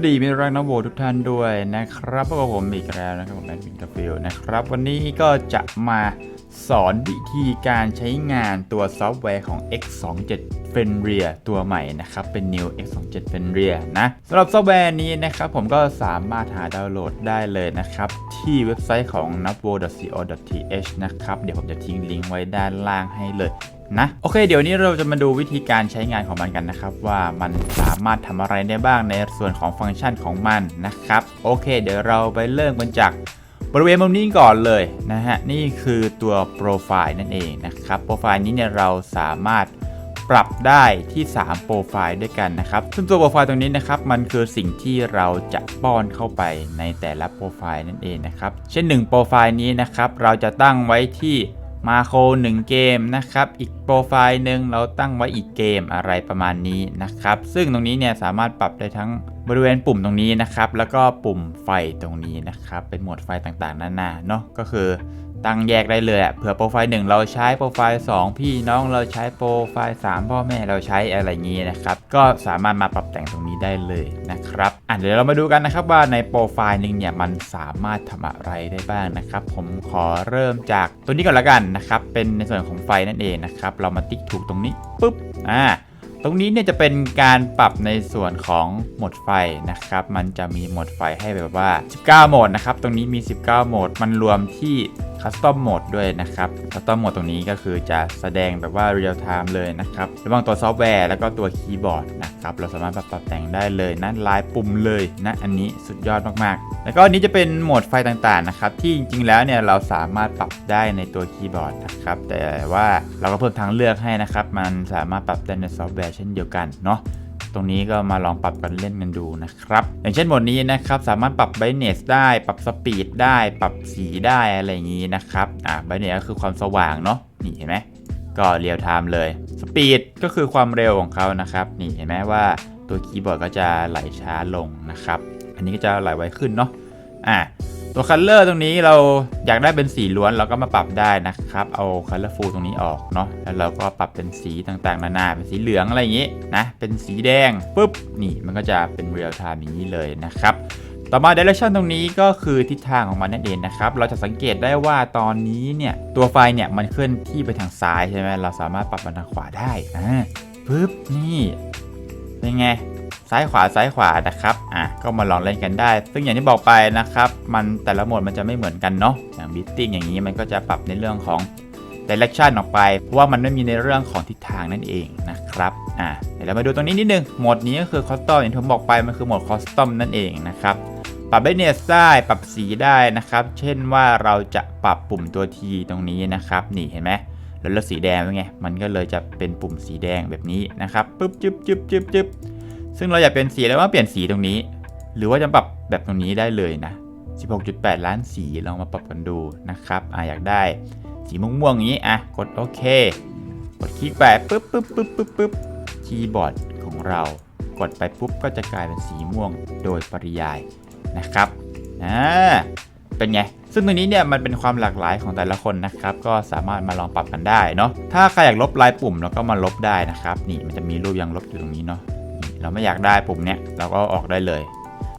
วัสดีมิตรรักนักโบทุกท่านด้วยนะครับพบกับผมอีกแล้วนะครับผมแอดมินกาฟิลนะครับ วันนี้ก็จะมาสอนวิธีการใช้งานตัวซอฟต์แวร์ของ X27 f e n r i a ตัวใหม่นะครับ เป็น New X27 f e n r i a นะสำหรับซอฟต์แวร์นี้นะครับผมก็สามารถหาดาวน์โหลดได้เลยนะครับ ที่เว็บไซต์ของ n a v o c o th นะครับ เดี๋ยวผมจะทิ้งลิงก์ไว้ด้านล่างให้เลย นะ โอเค เดี๋ยวนี้เราจะมาดูวิธีการใช้งานของมันกันนะครับ ว่ามันสามารถทำอะไรได้บ้างในส่วนของฟังก์ชันของมันนะครับ โอเค เดี๋ยวเราไปเริ่มกันจากบริเวณมุมนี้ก่อนเลยนะฮะ นี่คือตัวโปรไฟล์นั่นเองนะครับ โปรไฟล์นี้เนี่ยเราสามารถปรับได้ที่ 3 โปรไฟล์ด้วยกันนะครับ ซึ่งตัวโปรไฟล์ตรงนี้นะครับ มันคือสิ่งที่เราจะป้อนเข้าไปในแต่ละโปรไฟล์นั่นเองนะครับ เช่น 1 โปรไฟล์นี้นะครับ เราจะตั้งไว้ที่ มาโคร1เกมนะครับ อีกโปรไฟล์หนึ่งเราตั้งไว้อีกเกมอะไรประมาณนี้นะครับ ซึ่งตรงนี้เนี่ยสามารถปรับได้ทั้งบริเวณปุ่มตรงนี้นะครับ แล้วก็ปุ่มไฟตรงนี้นะครับ เป็นโหมดไฟต่างๆนานาเนาะก็คือ ตั้งแยกได้เลยอะเผื่อโปรไฟล์1เราใช้โปรไฟล์2 พี่น้องเราใช้โปรไฟล์3พ่อแม่เราใช้อะไรอย่างนี้นะครับ ก็สามารถมาปรับแต่งตรงนี้ได้เลยนะครับอะเดี๋ยวเรามาดูกันนะครับว่าในโปรไฟล์หนึ่งเนี่ยมันสามารถทำอะไรได้บ้างนะครับ ผมขอเริ่มจากตัวนี้ก่อนละกันนะครับเป็นในส่วนของไฟนั่นเองนะครับเรามาติ๊กถูกตรงนี้ปุ๊บอ่าตรงนี้เนี่ยจะเป็นการปรับในส่วนของโหมดไฟนะครับ มันจะมีโหมดไฟให้แบบว่า 19 โหมดนะครับ ตรงนี้มี 19 โหมด มันรวมที่ คัสตอมโหมดด้วยนะครับคัสตอมโหมดตรงนี้ก็คือจะแสดงแบบว่าเรียลไทม์เลยนะครับระหว่างตัวซอฟต์แวร์แล้วก็ตัวคีย์บอร์ดนะครับเราสามารถปรับปรบแต่งได้เลยนะลายปุ่มเลยนะอันนี้สุดยอดมากๆ แล้วก็อันนี้จะเป็นโหมดไฟต่างๆนะครับที่จริงๆแล้วเนี่ยเราสามารถปรับได้ในตัวคีย์บอร์ดนะครับแต่ว่าเราก็เพิ่มทางเลือกให้นะครับมันสามารถปรับได้ในซอฟต์แวร์เช่นเดียวกันเนาะ ตรงนี้ก็มาลองปรับกันเล่นกันดูนะครับ อย่างเช่นโหมดนี้นะครับสามารถปรับ brightness ได้ ปรับสปีดได้ ปรับสีได้อะไรอย่างนี้นะครับอ่า brightness ก็คือความสว่างเนาะนี่เห็นไหมก็เรียลไทม์เลยสปีดก็คือความเร็วของเขานะครับนี่เห็นไหมว่าตัวคีย์บอร์ดก็จะไหลช้าลงนะครับ อันนี้ก็จะไหลไวขึ้นเนาะอ่า ตัวคัลเลอร์ตรงนี้เราอยากได้เป็นสีล้วนเราก็มาปรับได้นะครับ เอาคัลเลอร์ฟูลตรงนี้ออกเนาะแล้วเราก็ปรับเป็นสีต่างๆนานาเป็นสีเหลืองอะไรอย่างนี้นะเป็นสีแดงปุ๊บนี่มันก็จะเป็นเรียลไทม์อย่างนี้เลยนะครับต่อมา direction ตรงนี้ก็คือทิศทางของมันนั่นเองนะครับ เราจะสังเกตได้ว่าตอนนี้เนี่ย ตัวไฟเนี่ยมันเคลื่อนที่ไปทางซ้ายใช่ไหมเราสามารถปรับมันทางขวาได้อ่าปุ๊บนี่เป็นไง ซ้ายขวาซ้ายขวานะครับอะก็มาลองเล่นกันได้ ซึ่งอย่างที่บอกไปนะครับมันแต่ละโหมดมันจะไม่เหมือนกันเนาะอย่างบิตติ้งอย่างนี้มันก็จะปรับในเรื่องของ direction ออกไป เพราะว่ามันไม่มีในเรื่องของทิศทางนั่นเองนะครับอะเดี๋ยวเรามาดูตรงนี้นิดนึงโหมดนี้ก็คือ custom อย่างที่ผมบอกไปมันคือโหมด custom นั่นเองนะครับปรับ brightness ได้ปรับสีได้นะครับ เช่นว่าเราจะปรับปุ่มตัว T ตรงนี้นะครับ นี่เห็นไหมแล้วเลือกสีแดงเป็นไง มันก็เลยจะเป็นปุ่มสีแดงแบบนี้นะครับปึ๊บจึ๊บจึ๊บจึ๊บจึ๊บ ซึ่งเราอยากเป็นสีแล้วว่าเปลี่ยนสีตรงนี้ หรือว่าจะปรับแบบตรงนี้ได้เลยนะ 16.8 ล้านสีลองมาปรับกันดูนะครับอะอยากได้สีม่วงๆอย่างนี้อะกดโอเค กดคลิกไปปึ๊บปึ๊บปึ๊บปึ๊บปึ๊บคีย์บอร์ดของเรากดไปปุ๊บก็จะกลายเป็นสีม่วงโดยปริยายนะครับอ่าเป็นไง ซึ่งตรงนี้เนี่ยมันเป็นความหลากหลายของแต่ละคนนะครับ ก็สามารถมาลองปรับกันได้เนาะ ถ้าใครอยากลบลายปุ่มเราก็มาลบได้นะครับ นี่มันจะมีรูปยังลบอยู่ตรงนี้เนาะ เราไม่อยากได้ปุ่มเนี้ยเราก็ออกได้เลย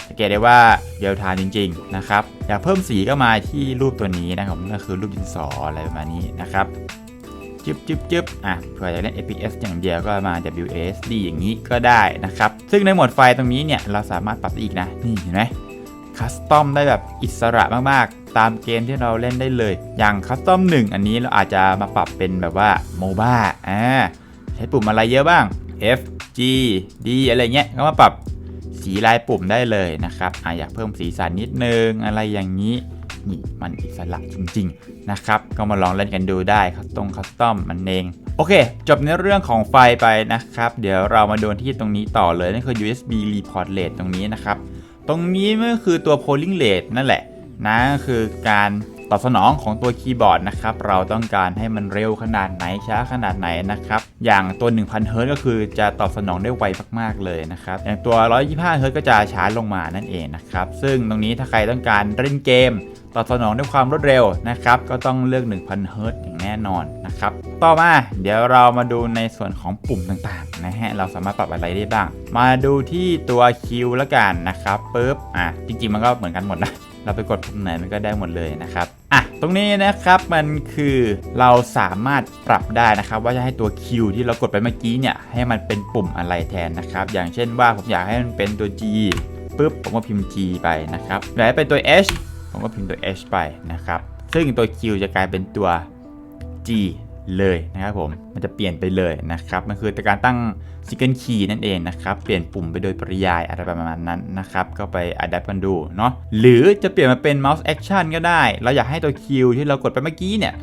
สังเกตได้ว่าเดียวทานจริง ๆ นะครับ อยากเพิ่มสีก็มาที่รูปตัวนี้นะครับก็คือรูปดินสออะไรประมาณนี้นะครับจึ๊บจึ๊บจึ๊บอะเผื่อจะเล่น APS อย่างเดียวก็มา WASD อย่างนี้ก็ได้นะครับ ซึ่งในหมวดไฟตรงนี้เนี่ย เราสามารถปรับได้อีกนะ นี่เห็นไหมคัสตอมได้แบบอิสระมากๆ ตามเกมที่เราเล่นได้เลย อย่างคัสตอม1อันนี้เราอาจจะมาปรับเป็นแบบว่าโมบ้าอ่าใช้ปุ่มอะไรเยอะบ้าง F G D อะไรเงี้ยก็มาปรับสีลายปุ่มได้เลยนะครับออยากเพิ่มสีสันนิดนึงอะไรอย่างนี้นี่มันอิสระจริงๆนะครับ ก็มาลองเล่นกันดูได้คัสตอมคัสตอมมันเอง โอเค จบในเรื่องของไฟไปนะครับ เดี๋ยวเรามาดูที่ตรงนี้ต่อเลย นั่นคือ USB report rate ตรงนี้นะครับ ตรงนี้มันก็คือตัว polling rate นั่นแหละนะคือการ ตอบสนองของตัวคีย์บอร์ดนะครับเราต้องการให้มันเร็วขนาดไหนช้าขนาดไหนนะครับอย่างตัว1000เฮิร์ตก็คือจะตอบสนองได้ไวมากๆเลยนะครับอย่างตัว 125เฮิร์ตก็จะช้าลงมานั่นเองนะครับซึ่งตรงนี้ถ้าใครต้องการเล่นเกมตอบสนองด้วยความรวดเร็วนะครับ ก็ต้องเลือก 1000เฮิร์ตอย่างแน่นอนนะครับ ต่อมาเดี๋ยวเรามาดูในส่วนของปุ่มต่างๆนะฮะ เราสามารถปรับอะไรได้บ้าง มาดูที่ตัวคิวแล้วกันนะครับปุ๊บ อะ จริงๆ มันก็เหมือนกันหมดนะ เราไปกดปุ่มไหนมันก็ได้หมดเลยนะครับอะตรงนี้นะครับมันคือเราสามารถปรับได้นะครับว่าจะให้ตัว Q ที่เรากดไปเมื่อกี้เนี่ยให้มันเป็นปุ่มอะไรแทนนะครับอย่างเช่นว่าผมอยากให้มันเป็นตัว G ปุ๊บผมก็พิมพ์ G ไปนะครับอยากให้เป็นตัว H ผมก็พิมพ์ตัว H ไปนะครับซึ่งตัว Q จะกลายเป็นตัว G เลยนะครับผม มันจะเปลี่ยนไปเลยนะครับ มันคือการตั้ง Single Key นั่นเองนะครับ เปลี่ยนปุ่มไปโดยปริยายอะไรประมาณนั้นนะครับ ก็ไป Adapt กันดูเนาะ หรือจะเปลี่ยนมาเป็น Mouse Action ก็ได้ เราอยากให้ตัว Q ที่เรากดไปเมื่อกี้เนี่ย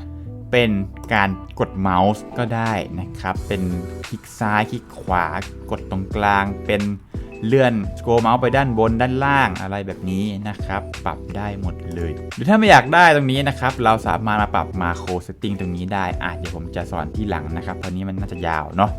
เป็นการกดเมาส์ก็ได้นะครับ เป็นคลิกซ้ายคลิกขวากดตรงกลางเป็น เลื่อนสโกเมาส์ไปด้านบนด้านล่างอะไรแบบนี้นะครับ ปรับได้หมดเลย หรือถ้าไม่อยากได้ตรงนี้นะครับ เราสามารถมาปรับมาโครเซตติ้งตรงนี้ได้อะเดี๋ยวผมจะสอนที่หลังนะครับเพราะนี้มันน่าจะยาวเนาะ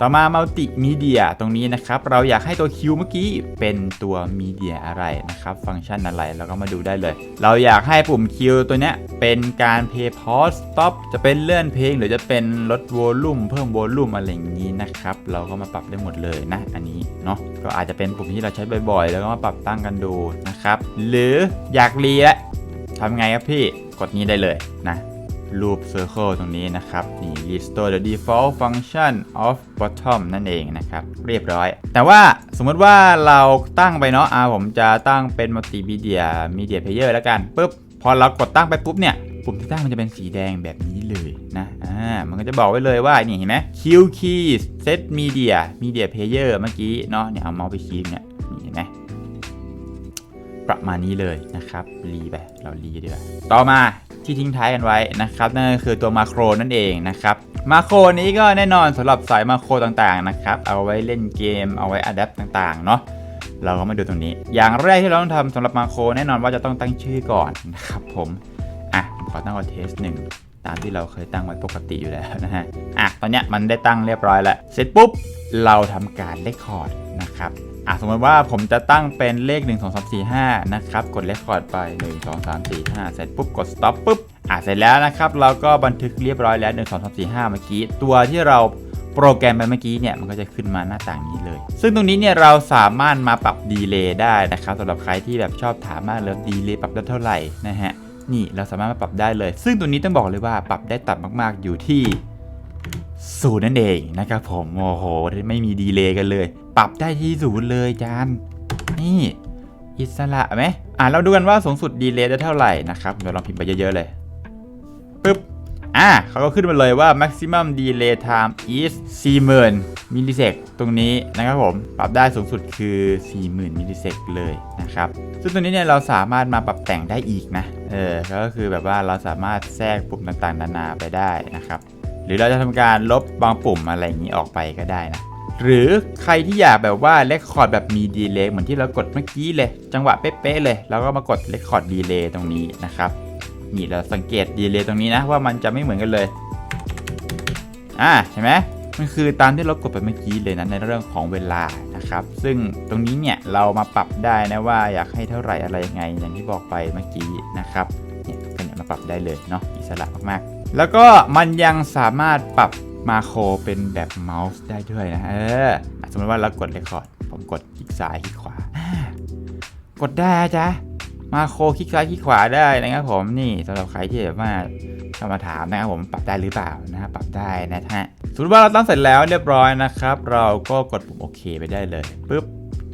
ต่อมามัลติมีเดียตรงนี้นะครับ เราอยากให้ตัวคิวเมื่อกี้เป็นตัวมีเดียอะไรนะครับ ฟังก์ชันอะไรเราก็มาดูได้เลย เราอยากให้ปุ่มคิวตัวเนี้ยเป็นการ play pause stop จะเป็นเลื่อนเพลง หรือจะเป็นลดโวลูมเพิ่มโวลูมอะไรอย่างนี้นะครับ เราก็มาปรับได้หมดเลยนะ อันนี้เนาะก็อาจจะเป็นปุ่มที่เราใช้บ่อยๆ แล้วก็มาปรับตั้งกันดูนะครับ หรืออยากเลียทำไงครับพี่กดนี้ได้เลยนะ รูป Circle ตรงนี้นะครับนี่ Restore the default function of bottom นั่นเองนะครับ เรียบร้อย แต่ว่าสมมติว่าเราตั้งไปเนาะอ่าผมจะตั้งเป็น multimedia media player แล้วกันปุ๊บพอเรากดตั้งไปปุ๊บเนี่ยปุ่มที่ตั้งมันจะเป็นสีแดงแบบนี้เลยนะ อ่า มันก็จะบอกไว้เลยว่า นี่เห็นไหม Q key set media media player เมื่อกี้เนาะ เนี่ยเอาเมาส์ไปชี้เนี่ย ประมาณนี้เลยนะครับรีไปเรารีดีกว่าต่อมาที่ทิ้งท้ายกันไว้นะครับนั่นก็คือตัวมาโครนั่นเองนะครับมาโครนี้ก็แน่นอนสำหรับสายมาโครต่างๆนะครับเอาไว้เล่นเกมเอาไว้อัดแอปต่างๆเนาะเราก็มาดูตรงนี้ อย่างแรกที่เราต้องทำสำหรับมาโครแน่นอนว่าจะต้องตั้งชื่อก่อนนะครับผมอะผมขอตั้งว่าเทสหนึ่ง ตามที่เราเคยตั้งไว้ปกติอยู่แล้วนะฮะ อะ ตอนเนี้ยมันได้ตั้งเรียบร้อยแล้ว เสร็จปุ๊บ เราทำการเลคคอร์ดนะครับ อะ สมมติว่าผมจะตั้งเป็นเลข 1 2 3 4 5 นะครับ กดเลคคอร์ดไป 1 2 3 4 5 เสร็จปุ๊บ กด stop ปุ๊บ อะ เสร็จแล้วนะครับ เราก็บันทึกเรียบร้อยแล้ว 1 2 3 4 5 เมื่อกี้ ตัวที่เราโปรแกรมไปเมื่อกี้เนี่ยมันก็จะขึ้นมาหน้าต่างนี้เลย ซึ่งตรงนี้เนี่ยเราสามารถมาปรับดีเลย์ได้นะครับสำหรับใครที่แบบชอบถามมากเลยดีเลย์ปรับได้เท่าไหร่นะฮะ นี่เราสามารถมาปรับได้เลย ซึ่งตัวนี้ต้องบอกเลยว่าปรับได้ต่ำมากๆอยู่ที่ศูนย์นั่นเองนะครับผมโอ้โหไม่มีดีเลย์กันเลย ปรับได้ที่ศูนย์เลยจานนี่ อิสระไหมอ่าเราดูกันว่าสูงสุดดีเลย์ได้เท่าไหร่นะครับเดี๋ยวลองพิมพ์ไปเยอะๆเลยปึ๊บ อะเขาก็ขึ้นมาเลยว่า maximum delay time is 40,000มิลลิเซกตรงนี้นะครับผม ปรับได้สูงสุดคือ 40,000มิลลิเซกเลยนะครับ ซึ่งตรงนี้เนี่ยเราสามารถมาปรับแต่งได้อีกนะ เออ ก็คือแบบว่าเราสามารถแทรกปุ่มต่างๆ นานาไปได้นะครับ หรือเราจะทำการลบบางปุ่มอะไรอย่างนี้ออกไปก็ได้นะหรือใครที่อยากแบบว่าเลคคอร์ดแบบมีดีเลย์เหมือนที่เรากดเมื่อกี้เลย จังหวะเป๊ะๆเลย แล้วก็มากดเลคคอร์ดดีเลย์ตรงนี้นะครับ นี่เราสังเกตดีเลย์ตรงนี้นะว่ามันจะไม่เหมือนกันเลย อ่าเห็นไหมมันคือตามที่เรากดไปเมื่อกี้เลยนะในเรื่องของเวลานะครับ ซึ่งตรงนี้เนี่ยเรามาปรับได้นะว่าอยากให้เท่าไหร่อะไรยังไงอย่างที่บอกไปเมื่อกี้นะครับเนี่ยก็เนี่ยมาปรับได้เลยเนาะอิสระมากๆ แล้วก็มันยังสามารถปรับมาโครเป็นแบบเมาส์ได้ด้วยนะเออสมมติว่าเรากดเรคคอร์ดผมกดคลิกซ้ายคลิกขวากดได้จ๊ะ มาโครคลิกซ้ายคลิกขวาได้นะครับผมนี่สำหรับใครที่แบบว่าเข้ามาถามนะครับผมปรับได้หรือเปล่านะฮะปรับได้นะฮะสมมติว่าเราตั้งเสร็จแล้วเรียบร้อยนะครับ เราก็กดปุ่มโอเคไปได้เลยปุ๊บ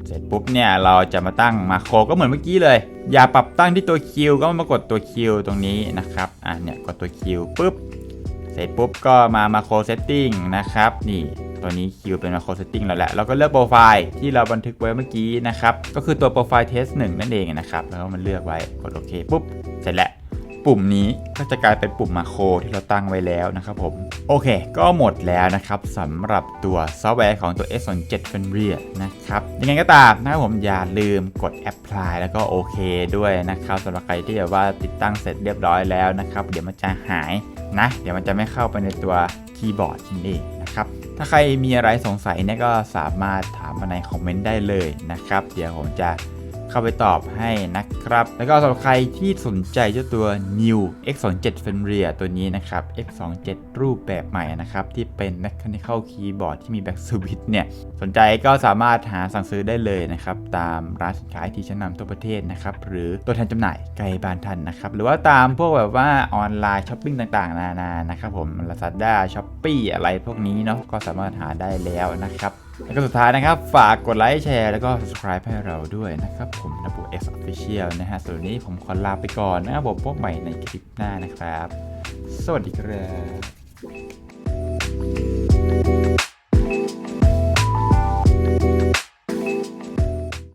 เสร็จปุ๊บเนี่ยเราจะมาตั้งมาโครก็เหมือนเมื่อกี้เลย อย่าปรับตั้งที่ตัวคิวก็มากดตัวคิวตรงนี้นะครับอะเนี่ยกดตัวคิวปุ๊บเสร็จปุ๊บก็มามาโครเซตติ้งนะครับนี่ ตัวนี้คิวเป็นมาโครเตติ้งแล้วแหละเราก็เลือกโปรไฟล์ที่เราบันทึกไว้เมื่อกี้นะครับ ก็คือตัวโปรไฟล์เทสหนึ่งนั่นเองนะครับ แล้วก็มันเลือกไว้กดโอเคปุ๊บ เสร็จแล้วปุ่มนี้ก็จะกลายเป็นปุ่มมาโครที่เราตั้งไว้แล้วนะครับผม โอเค ก็หมดแล้วนะครับสำหรับตัวซอฟต์แวร์ของตัว S27 f e n r i นะครับ ยังไงก็ตามนะครับผมอย่าลืมกด Apply แล้วก็โอเคด้วยนะครับสำหรับใครที่แบบว่าติดตั้งเสร็จเรียบร้อยแล้วนะครับ เดี๋ยวมันจะหายนะ เดี๋ยวมันจะไม่เข้าไปในตัว คีย์บอร์ดนั่นเองนะครับ ถ้าใครมีอะไรสงสัยเนี่ยก็สามารถถามมาในคอมเมนต์ได้เลยนะครับ เดี๋ยวผมจะ เข้าไปตอบให้นะครับ แล้วก็สำหรับใครที่สนใจเจ้าตัว New X27 f e n r i ตัวนี้นะครับ X27 รูปแบบใหม่นะครับ ที่เป็น Mechanical Keyboard ที่มี Back Switch เนี่ย สนใจก็สามารถหาสั่งซื้อได้เลยนะครับ ตามร้านสินค้าที่ชั้นนำทั่วประเทศนะครับ หรือตัวแทนจำหน่ายไกลบ้านท่านนะครับ หรือว่าตามพวกแบบว่าออนไลน์ช้อปปิ้งต่างๆ นานานะครับผม Lazada Shopee อะไรพวกนี้เนาะก็สามารถหาได้แล้วนะครับ แล้วก็สุดท้ายนะครับ ฝากกดไลค์แชร์แล้วก็ subscribe ให้เราด้วยนะครับ ผมนับบุ X Official นะฮะส่วนวันนี้ผมขอลาไปก่อนนะครับผมพบใหม่ในคลิปหน้านะครับ สวัสดีครับ